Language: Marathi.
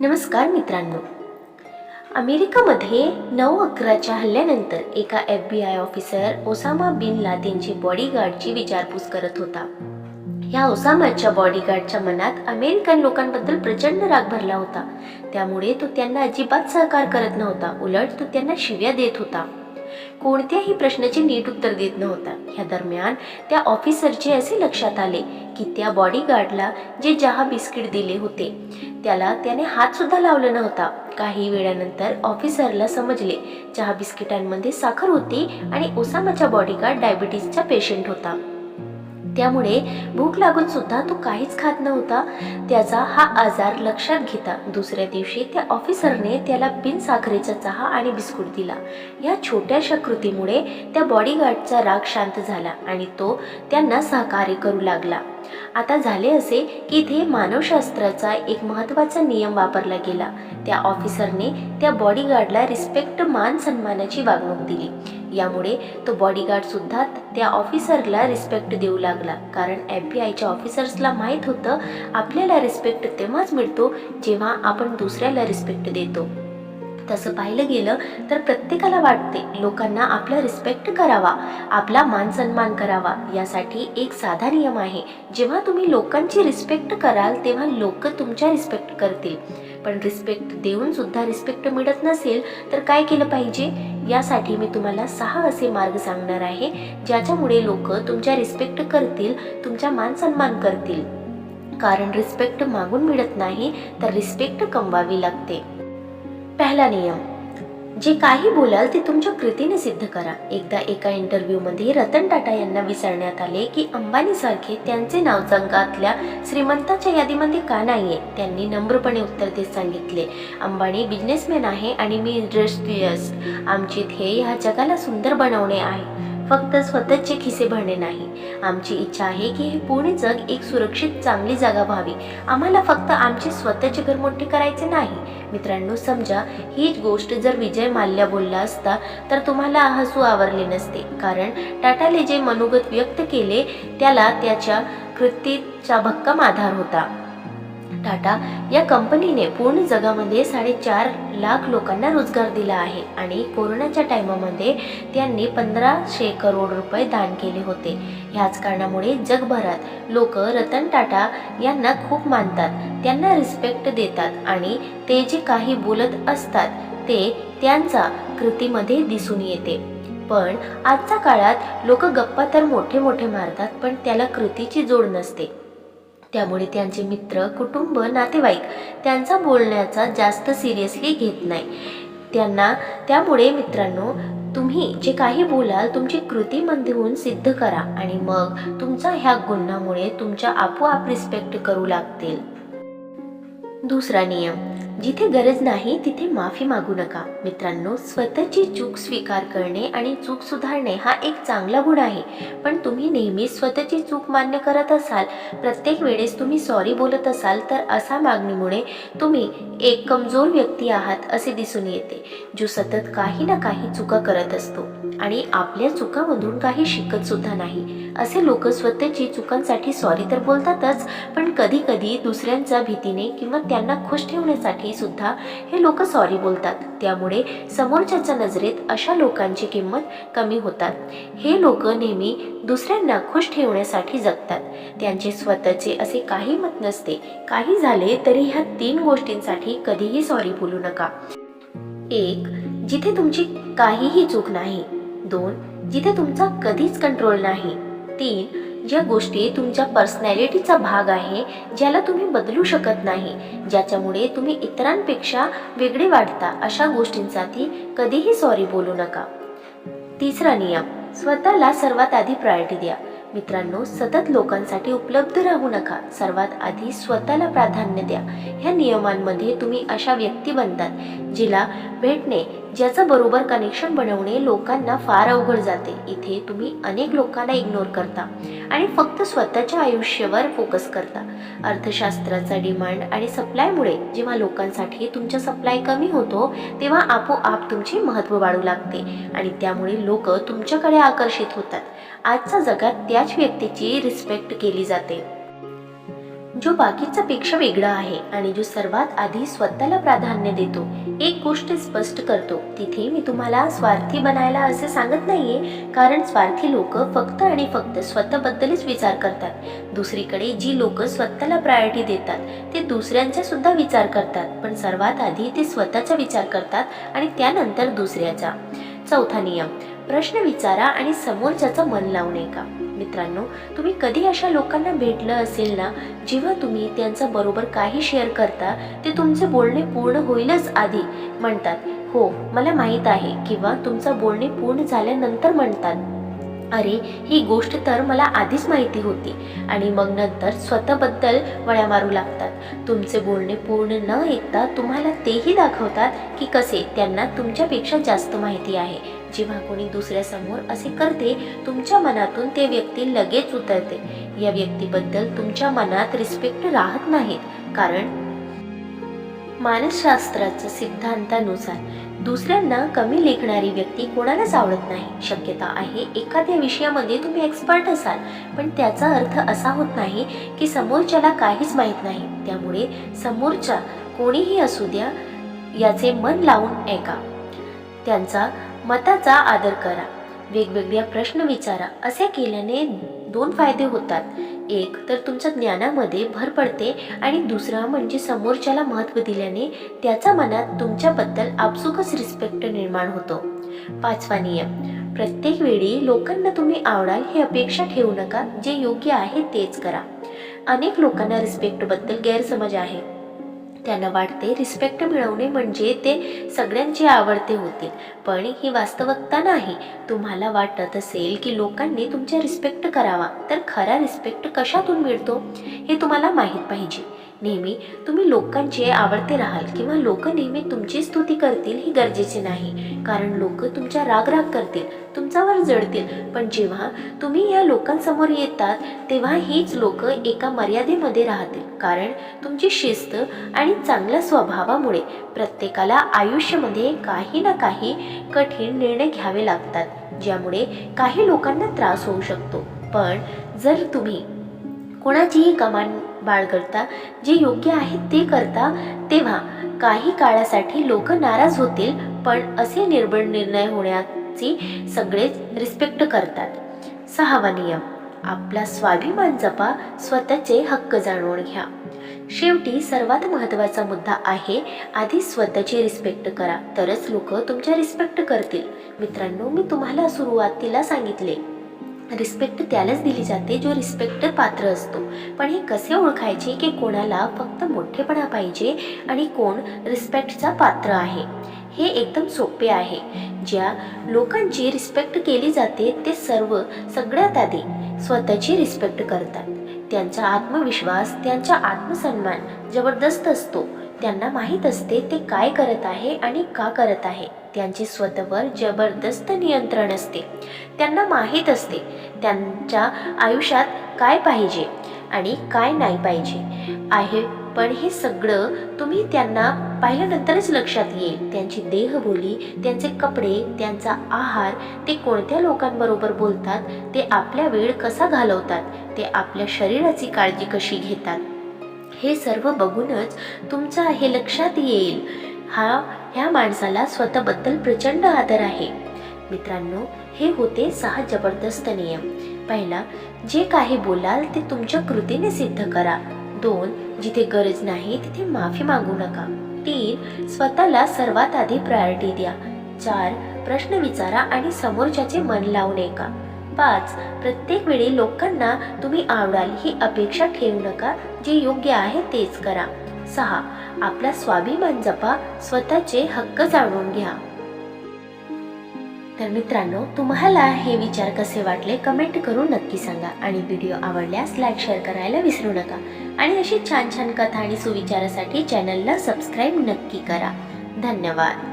नमस्कार मित्रांनो. अमेरिकामध्ये नऊ अकराच्या हल्ल्यानंतर एका F B I officer Osama bin लादेनची बॉडीगार्डची विचारपूस करत होता. ह्या ओसामाच्या बॉडीगार्डच्या मनात अमेरिकन लोकांबद्दल प्रचंड राग भरला होता. त्यामुळे तो त्यांना अजिबात सहकार करत नव्हता. उलट तो त्यांना शिव्या देत होता. कोणत्याही प्रश्नाचे नीट उत्तर देत नव्हता. ह्या दरम्यान त्या ऑफिसरचे असे लक्षात आले की त्या बॉडीगार्डला जे चहा बिस्किट दिले होते त्याला त्याने हात सुद्धा लावला नव्हता. काही वेळानंतर ऑफिसरला समजले चहा बिस्किटांमध्ये साखर होती आणि ओसामाचा बॉडीगार्ड डायबिटीसचा पेशंट होता. त्यामुळे भूक लागून सुद्धा तो काहीच खात नव्हता. त्याचा हा आजार लक्षात घेता दुसऱ्या दिवशी त्या ऑफिसरने त्याला बिनसाखरेचा चहा आणि बिस्कुट दिला. या छोट्याशा कृतीमुळे त्या बॉडीगार्डचा राग शांत झाला आणि तो त्यांना सहकार्य करू लागला. आता झाले असे की इथे मानवशास्त्राचा एक महत्त्वाचा नियम वापरला गेला. त्या ऑफिसरने त्या बॉडीगार्डला रिस्पेक्ट मान सन्मानाची वागणूक दिली. यामुळे तो बॉडीगार्ड सुद्धा त्या ऑफिसरला रिस्पेक्ट देऊ लागला. कारण एफ बी आयच्या ऑफिसर्सला माहीत होतं आपल्याला रिस्पेक्ट तेव्हाच मिळतो जेव्हा आपण दुसऱ्याला रिस्पेक्ट देतो. तसं पाहिलं गेलं तर प्रत्येकाला वाटते लोकांना आपला रिस्पेक्ट करावा आपला मान सन्मान करावा. यासाठी एक साधा नियम आहे. जेव्हा तुम्ही लोकांची रिस्पेक्ट कराल तेव्हा लोक तुमच्या रिस्पेक्ट करतील. पण रिस्पेक्ट देऊन सुद्धा रिस्पेक्ट मिळत नसेल तर काय केलं पाहिजे? यासाठी मी तुम्हाला सहा असे मार्ग सांगणार आहे ज्याच्यामुळे लोक तुमच्या रिस्पेक्ट करतील तुमचा मान सन्मान करतील. कारण रिस्पेक्ट मागून मिळत नाही तर रिस्पेक्ट कमवावी लागते. पहिला नियम. जे काही बोलाल ते तुमच्या कृतीने सिद्ध करा. एकदा एका इंटरव्ह्यूमध्ये रतन टाटा यांना विचारण्यात आले की अंबानीसारखे त्यांचे नाव जगातल्या श्रीमंताच्या यादीमध्ये का नाहीये? त्यांनी नम्रपणे उत्तर देत सांगितले अंबानी बिझनेसमॅन आहे आणि मी इंडस्ट्रियस आमचे ध्येय ह्या जगाला सुंदर बनवणे आहे. फक्त स्वतःचे खिसे भरणे नाही. आमची इच्छा आहे की हे पूर्ण जग एक सुरक्षित चांगली जागा व्हावी. आम्हाला फक्त आमचे स्वतःचे घर मोठे करायचे नाही. मित्रांनो समजा हीच गोष्ट जर विजय माल्या बोलला असता तर तुम्हाला हसू आवरले नसते. कारण टाटाले जे मनोगत व्यक्त केले त्याला त्याच्या कृतीचा भक्कम आधार होता. टाटा या कंपनीने पूर्ण जगामध्ये साडेचार लाख लोकांना रोजगार दिला आहे आणि कोरोनाच्या टायमामध्ये त्यांनी पंधराशे करोड रुपये दान केले होते. ह्याच कारणामुळे जगभरात लोक रतन टाटा यांना खूप मानतात त्यांना रिस्पेक्ट देतात आणि ते जे काही बोलत असतात ते त्यांचा कृतीमध्ये दिसून येते. पण आजच्या काळात लोक गप्पा तर मोठे मोठे मारतात पण त्याला कृतीची जोड नसते. त्यामुळे त्यांचे मित्र कुटुंब नातेवाईक त्यांचा बोलण्याचा जास्त सिरियसली घेत नाही. त्यांना त्यामुळे मित्रांनो तुम्ही जे काही बोलाल तुमची कृतीमधून सिद्ध करा आणि मग तुमचा ह्या गुन्ह्यामुळे तुमच्या आपोआप रिस्पेक्ट करू लागतील. दुसरा नियम जिथे गरज नाही तिथे माफी मागू नका. मित्रांनो स्वतःची चूक स्वीकार करणे आणि चूक सुधारणे हा एक चांगला गुण आहे. पण तुम्ही नेहमी स्वतःची चूक मान्य करत असाल प्रत्येक वेळेस तुम्ही सॉरी बोलत असाल तर असा मागणीमुळे तुम्ही एक कमजोर व्यक्ती आहात असे दिसून येते जो सतत काही ना काही चुका करत असतो. आणि आपल्या चुकामधून काही शिकत सुद्धा नाही. असे लोक स्वतःची चुकांसाठी सॉरी तर बोलतातच पण कधी कधी दुसऱ्यांच्या भीतीने किंवा त्यांना खुश ठेवण्यासाठी सुद्धा हे लोक सॉरी बोलतात. त्यामुळे समोरच्याच्या नजरेत अशा लोकांची किंमत कमी होतात. हे लोक नेहमी दुसऱ्यांना खुश ठेवण्यासाठी जगतात. त्यांचे स्वतःचे असे काही मत नसते. काही झाले तरी ह्या तीन गोष्टींसाठी कधीही सॉरी बोलू नका. एक जिथे तुमची काहीही चूक नाही दोन जिथे तुमचा कधीच कंट्रोल नाही. तीन ज्या गोष्टी तुमच्या पर्सनॅलिटीचा भाग आहे ज्याला तुम्ही बदलू शकत नाही ज्याच्यामुळे तुम्ही इतरांपेक्षा वेगळे वाटता अशा गोष्टींसाठी कधीही सॉरी बोलू नका. तिसरा नियम स्वतःला सर्वात आधी प्रायोरिटी द्या. मित्रांनो सतत लोकांसाठी उपलब्ध राहू नका. सर्वात आधी स्वतःला प्राधान्य द्या. ह्या नियमांमध्ये तुम्ही अशा व्यक्ती बनतात जिला भेटणे ज्याचं बरोबर कनेक्शन बनवणे लोकांना फार अवघड जाते. इथे तुम्ही अनेक लोकांना इग्नोर करता आणि फक्त स्वतःच्या आयुष्यावर फोकस करता. अर्थशास्त्राचा डिमांड आणि सप्लायमुळे जेव्हा लोकांसाठी तुमचा सप्लाय कमी होतो तेव्हा आपोआप तुमचे महत्त्व वाढू लागते आणि त्यामुळे लोक तुमच्याकडे आकर्षित होतात. आजच्या जगात त्याच व्यक्तीची रिस्पेक्ट केली जाते. जो बाकीच्या पेक्षा वेगळा आहे आणि जो सर्वात आधी स्वतःला प्राधान्य देतो एक गोष्ट स्पष्ट करतो तिथे मी तुम्हाला स्वार्थी बनायला असे सांगत नाहीये. कारण स्वार्थी लोक फक्त आणि फक्त स्वतःबद्दलच विचार करतात. दुसरीकडे जी लोक स्वतःला प्रायोरिटी देतात ते दुसऱ्यांचा सुद्धा विचार करतात. पण सर्वात आधी ते स्वतःचा विचार करतात आणि त्यानंतर दुसऱ्याचा. चौथा नियम. प्रश्न विचारा आणि समोरच्याचं मन लावू नये का मित्रांनो तुम्ही कधी अशा लोकांना भेटलं असेल ना जेव्हा तुम्ही त्यांचा बरोबर काही शेअर करता ते तुमचे बोलणे पूर्ण होईलच आधी म्हणतात. हो मला माहीत आहे किंवा तुमचं बोलणे पूर्ण झाल्यानंतर म्हणतात. अरे ही गोष्ट तर मला आधीच माहिती होती आणि मग नंतर स्वतःबद्दल वळ्या मारू लागतात. तुमचे बोलणे पूर्ण न ऐकता तुम्हाला तेही दाखवतात की कसे त्यांना तुमच्यापेक्षा जास्त माहिती आहे. जेव्हा कोणी दुसऱ्यासमोर असे करते तुमच्या मनातून ते व्यक्ती लगेच उतरते. या व्यक्तीबद्दल तुमच्या मनात रिस्पेक्ट राहत नाहीत कारण मानसशास्त्राच्या सिद्धांतानुसार दुसऱ्यांना कमी लेखणारी व्यक्ती कोणालाच आवडत नाही. शक्यता आहे एखाद्या विषयामध्ये तुम्ही एक्सपर्ट असाल पण त्याचा अर्थ असा होत नाही की समोरच्याला काहीच माहीत नाही. त्यामुळे समोरच्या कोणीही असू द्या याचे मन लावून ऐका. त्यांचा मताचा आदर करा. वेगवेगळ्या प्रश्न विचारा. असे केल्याने दोन फायदे होतात. एक तर तुमच्या ज्ञानामध्ये भर पडते आणि दुसरा म्हणजे समोरच्याला महत्त्व दिल्याने त्याच्या मनात तुमच्याबद्दल आपसुकच रिस्पेक्ट निर्माण होतो. पाचवा नियम प्रत्येक वेळी लोकांना तुम्ही आवडाल ही अपेक्षा ठेवू नका. जे योग्य आहे तेच करा. अनेक लोकांना रिस्पेक्टबद्दल गैरसमज आहे. त्यांना वाटते रिस्पेक्ट मिळवणे म्हणजे ते सगळ्यांचे आवडते होतील पण ही वास्तवता नाही. तुम्हाला वाटत असेल की लोकांनी तुमच्या रिस्पेक्ट करावा तर खरा रिस्पेक्ट कशातून मिळतो? हे तुम्हाला माहीत पाहिजे. नेहमी तुम्ही लोकांचे आवडते राहाल किंवा लोक नेहमी तुमची स्तुती करतील हे गरजेचे नाही. कारण लोक तुमच्या राग राग करतील तुमच्यावर जडतील. पण जेव्हा तुम्ही या लोकांसमोर येतात तेव्हा हीच लोक एका मर्यादेमध्ये राहतील. कारण तुमची शिस्त आणि आणि चांगल्या स्वभावामुळे प्रत्येकाला आयुष्यामध्ये काही ना काही कठीण निर्णय घ्यावे लागतात ज्यामुळे काही लोकांना त्रास होऊ शकतो. पण जर तुम्ही कोणाचीही कमान बाळगता जे योग्य आहे ते करता तेव्हा काही काळासाठी लोक नाराज होतील पण असे निर्बळ निर्णय होण्याची सगळेच रिस्पेक्ट करतात. सहावा नियम आपला स्वाभिमान जपा स्वतःचे हक्क जाणून घ्या. शेवटी सर्वात महत्त्वाचा मुद्दा आहे आधी स्वतःची रिस्पेक्ट करा. तरच लोक तुमच्या रिस्पेक्ट करतील. मित्रांनो मी तुम्हाला सुरुवातीला सांगितले. रिस्पेक्ट त्यालाच दिली जाते जो रिस्पेक्ट पात्र असतो. पण हे कसे ओळखायचे की कोणाला फक्त मोठेपणा पाहिजे आणि कोण रिस्पेक्टचा पात्र आहे? हे एकदम सोपे आहे. ज्या लोकांची रिस्पेक्ट केली जाते ते सर्व सगळ्यात आधी स्वतःची रिस्पेक्ट करतात. त्यांचा आत्मविश्वास त्यांचा आत्मसन्मान जबरदस्त असतो. त्यांना माहीत असते ते काय करत आहे आणि का करत आहे. त्यांचे स्वतःवर जबरदस्त नियंत्रण असते. त्यांना माहीत असते त्यांच्या आयुष्यात काय पाहिजे. आणि काय नाही पाहिजे. आहे पण हे सगळं तुम्ही त्यांना पाहिल्यानंतरच लक्षात येईल. त्यांची देहबोली त्यांचे कपडे त्यांचा आहार ते कोणत्या लोकांबरोबर बोलतात ते आपल्या वेळ कसा घालवतात ते आपल्या शरीराची काळजी कशी घेतात हे सर्व बघूनच तुमचा हे लक्षात येईल. हा ह्या माणसाला स्वतःबद्दल प्रचंड आदर आहे. मित्रांनो हे होते सहा जबरदस्त नियम. पहिला जे काही बोलाल ते तुमच्या कृतीने सिद्ध करा. दोन जिथे गरज नाही तिथे माफी मागू नका. तीन स्वतःला सर्वात आधी प्रायोरिटी द्या. चार प्रश्न विचारा आणि समोरच्याचे मन लावू नका पाच प्रत्येक वेळी लोकांना तुम्ही आवडाल ही अपेक्षा ठेवू नका. जे योग्य आहे तेच करा. सहा आपला स्वाभिमान जपा स्वतःचे हक्क जाणून घ्या. तर मित्रांनो तुम्हाला हे विचार कसे वाटले कमेंट करून नक्की सांगा आणि व्हिडिओ आवडल्यास लाईक शेअर करायला विसरू नका. आणि अशी छान छान कथा आणि सुविचारासाठी चॅनलला सबस्क्राईब नक्की करा. धन्यवाद.